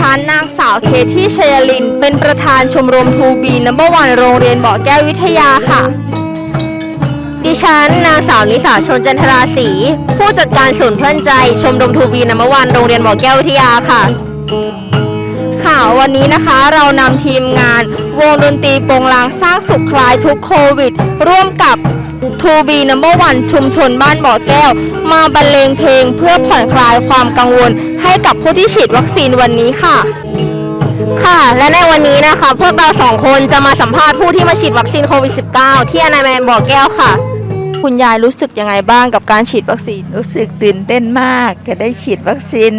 ฉันนางสาวเคที่ชยลิน เป็นประธานชมรมทูบีนัมเบอร์วันโรงเรียนบ่อแก้ววิทยาค่ะ ดิฉันนางสาวนิสาชนจันทราศรีผู้จัดการศูนย์เพื่อนใจ ชมรมทูบีนัมวันโรงเรียนบ่อแก้ววิทยาค่ะ ค่ะ วันนี้นะคะเรานำทีมงาน วงดนตรีโปงลางสร้างสุขคลายทุกโควิด ร่วมกับ To be number one ชุมชนบ้านบ่อแก้ว มาบรรเลงเพลงเพื่อผ่อนคลายความกังวล ให้กับผู้ที่ฉีดวัคซีนวันนี้ค่ะ ค่ะ และในวันนี้นะคะ พวกเราสองคนจะมาสัมภาษณ์ผู้ที่มาฉีดวัคซีนโควิด -19 ที่อนามัยบ่อแก้วค่ะ คุณยายรู้สึกยังไงบ้างกับการฉีดวัคซีน รู้สึกตื่นเต้นมากจะได้ฉีดวัคซีน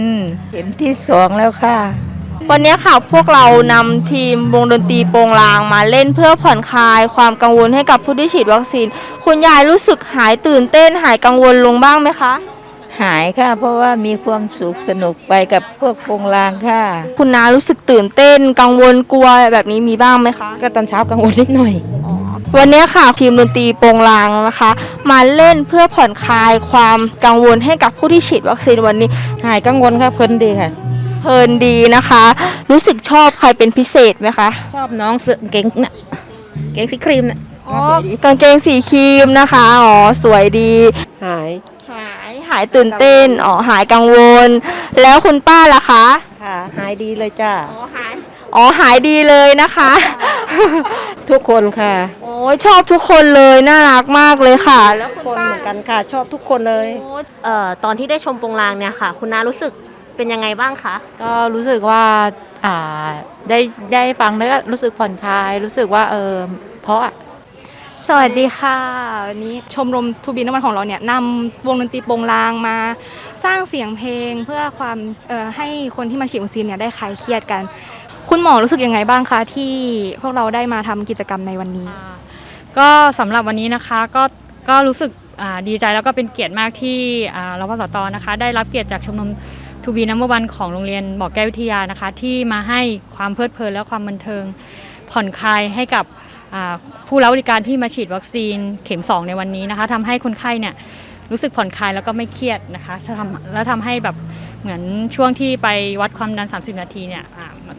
เข็มที่สองแล้วค่ะ วันนี้ค่ะพวกเรานำทีมวงดนตรีโปงลางมาเล่นเพื่อผ่อนคลายความกังวลให้กับผู้ที่ฉีดวัคซีน คุณยายรู้สึกหายตื่นเต้นหายกังวลลงบ้างไหมคะ หายค่ะ เพราะว่ามีความสุขสนุกไปกับพวกโปงลางค่ะ คุณน้ารู้สึกตื่นเต้น กังวลกลัวแบบนี้มีบ้างไหมคะ ก็ตอนเช้ากังวลนิดหน่อย วันนี้ค่ะทีมดนตรีโปงลางนะคะ มาเล่นเพื่อผ่อนคลายความกังวลให้กับผู้ที่ฉีดวัคซีนวันนี้ หายกังวลค่ะเพลินดีค่ะ เพลินดีนะคะ รู้สึกชอบใครเป็นพิเศษไหมคะชอบน้องเสื้อเก๋งน่ะเก๋งสีครีมน่ะอ๋อสวยดีกางเกงสีครีมนะคะอ๋อสวยดี หายหายหายตื่นเต้นอ๋อหายกังวล แล้วคุณป้าล่ะคะค่ะ หายดีเลยจ้าอ๋อหายอ๋อหายดีเลยนะคะ ทุกคนค่ะ โอ้ยชอบทุกคนเลยน่ารักมากเลยค่ะ แล้วทุกคนเหมือนกันค่ะ ชอบทุกคนเลย เอ่อตอนที่ได้ชมโปงลางเนี่ยค่ะ คุณน้ารู้สึก เป็นยังไงบ้างคะ ก็รู้สึกว่าอ่าได้ได้ฟังแล้วก็รู้สึกผ่อนคลาย รู้สึกว่าเออเพราะอะสวัสดีค่ะวันนี้ชมรมทูบีน้ำมันของเราเนี่ยนำวงดนตรีโปงลางมาสร้างเสียงเพลงเพื่อความเอ่อให้คนที่มาฉีดวัคซีนเนี่ยได้คลายเครียดกัน คุณหมอรู้สึกยังไงบ้างคะที่พวกเราได้มาทำกิจกรรมในวันนี้ ก็สำหรับวันนี้นะคะก็ก็รู้สึกอ่าดีใจแล้วก็เป็นเกียรติมากที่อ่ารพสตนะคะ ได้รับเกียรติจากชมรม ทูบีนัมเบอร์วันของโรงเรียนบ่อแก้ววิทยานะคะ ที่มาให้ความเพลิดเพลินและความบันเทิง ผ่อนคลายให้กับผู้รับบริการที่มาฉีดวัคซีนเข็ม 2 ในวันนี้นะคะทำให้คนไข้เนี่ยรู้สึกผ่อนคลายแล้วก็ไม่เครียดนะคะแล้วทำให้แบบเหมือนช่วงที่ไปวัดความดัน 30 นาทีเนี่ย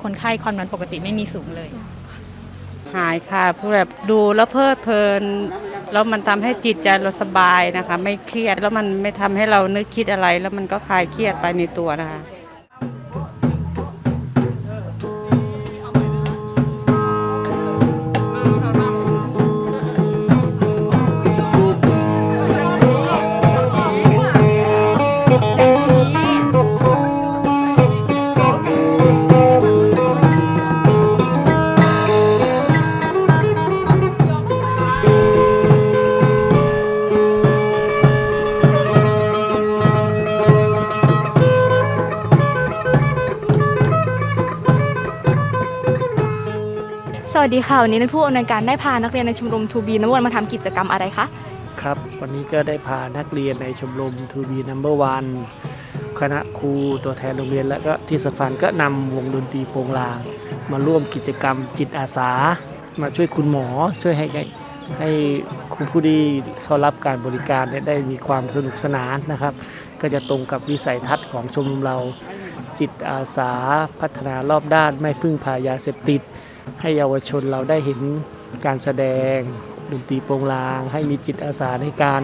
คนไข้ความดันปกติไม่มีสูงเลย หายค่ะเพื่อแบบดูแล้วเพลิดเพลิน แล้วมันทำให้จิตใจเราสบายนะคะ ไม่เครียดแล้วมันไม่ทำให้เรานึกคิดอะไร แล้วมันก็คลายเครียดไปในตัวนะคะ วัสดีค่ะ วันนี้ในผู้อำนวยการได้พานักเรียนในชมรมทูบีน้ำวนมาทำกิจกรรมอะไรคะ ครับ วันนี้ก็ได้พานักเรียนในชมรม To be number one คณะครูตัวแทนโรงเรียนและก็ที่สำคัญก็นำวงดนตรีโปงลาง มาร่วมกิจกรรมจิตอาสา มาช่วยคุณหมอช่วยให้ให้ใหคุณผู้ที่เข้ารับการบริการเนี่ยได้มีความสนุกสนานนะครับ ก็จะตรงกับวิสัยทัศน์ของชมรมเราจิตอาสาพัฒนารอบด้านไม่พึ่งพายาเสพติด ให้เยาวชนเราได้เห็นการแสดงดนตรีโปรงลาง ให้มีจิตอาสาในการ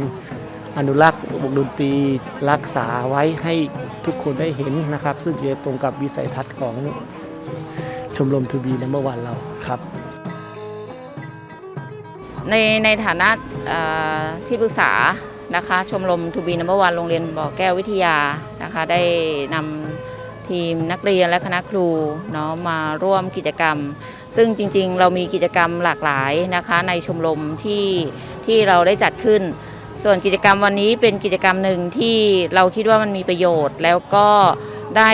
อนุรักษ์วงดนตรีรักษาไว้ให้ทุกคนได้เห็นนะครับ ซึ่งจะตรงกับวิสัยทัศน์ของชมรมทูบีในัมเบอวันเราครับในในฐานะที่ปรึกษานะคะ ชมรมทูบีนัมเบอร์วันโรงเรียนบ่อแก้ววิทยานะคะ ได้นำทีมนักเรียนและคณะครูเนาะมาร่วมกิจกรรม ซึ่งจริงๆ เรามีกิจกรรมหลากหลายนะคะ ในชมรมที่ที่เราได้จัดขึ้น ส่วนกิจกรรมวันนี้เป็นกิจกรรมหนึ่งที่เราคิดว่ามันมีประโยชน์ แล้วก็ได้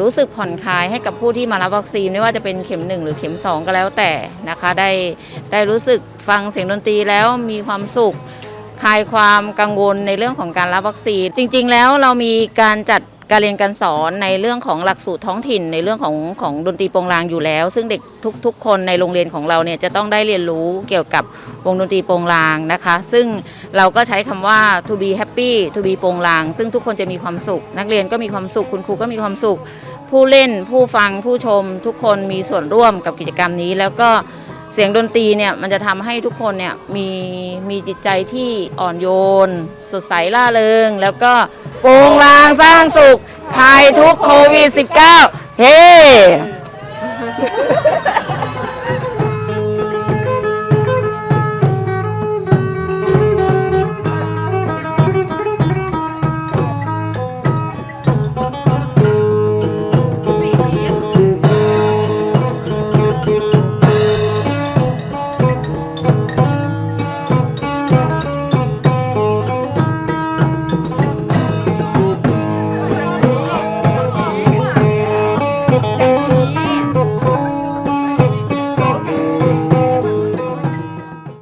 รู้สึกผ่อนคลายให้กับผู้ที่มารับวัคซีนไม่ว่าจะเป็นเข็ม 1 หรือเข็ม 2 ก็แล้วแต่นะคะ ได้ได้รู้สึกฟังเสียงดนตรีแล้วมีความสุขคลายความกังวลในเรื่องของการรับวัคซีน จริง ๆ แล้วเรามีการจัด การเรียนการสอนในเรื่องของหลักสูตรท้องถิ่น ในเรื่องของของดนตรีโปรงลางอยู่แล้ว ซึ่งเด็กทุกๆ คนในโรงเรียนของเราเนี่ยจะต้องได้เรียนรู้เกี่ยวกับวงดนตรีโปรงลางนะคะ ซึ่งเราก็ใช้คำว่า to be happy to be โปรงลาง ซึ่งทุกคนจะมีความสุข นักเรียนก็มีความสุข คุณครูก็มีความสุข ผู้เล่นผู้ฟังผู้ชม ทุกคนมีส่วนร่วมกับกิจกรรมนี้แล้วก็ เสียงดนตรีเนี่ยมันจะทำให้ทุกคนเนี่ยมีมีจิตใจที่อ่อนโยน สดใสล่าเริง แล้วก็ปรุงรางสร้างสุขคลายทุกโควิด -19 เฮ้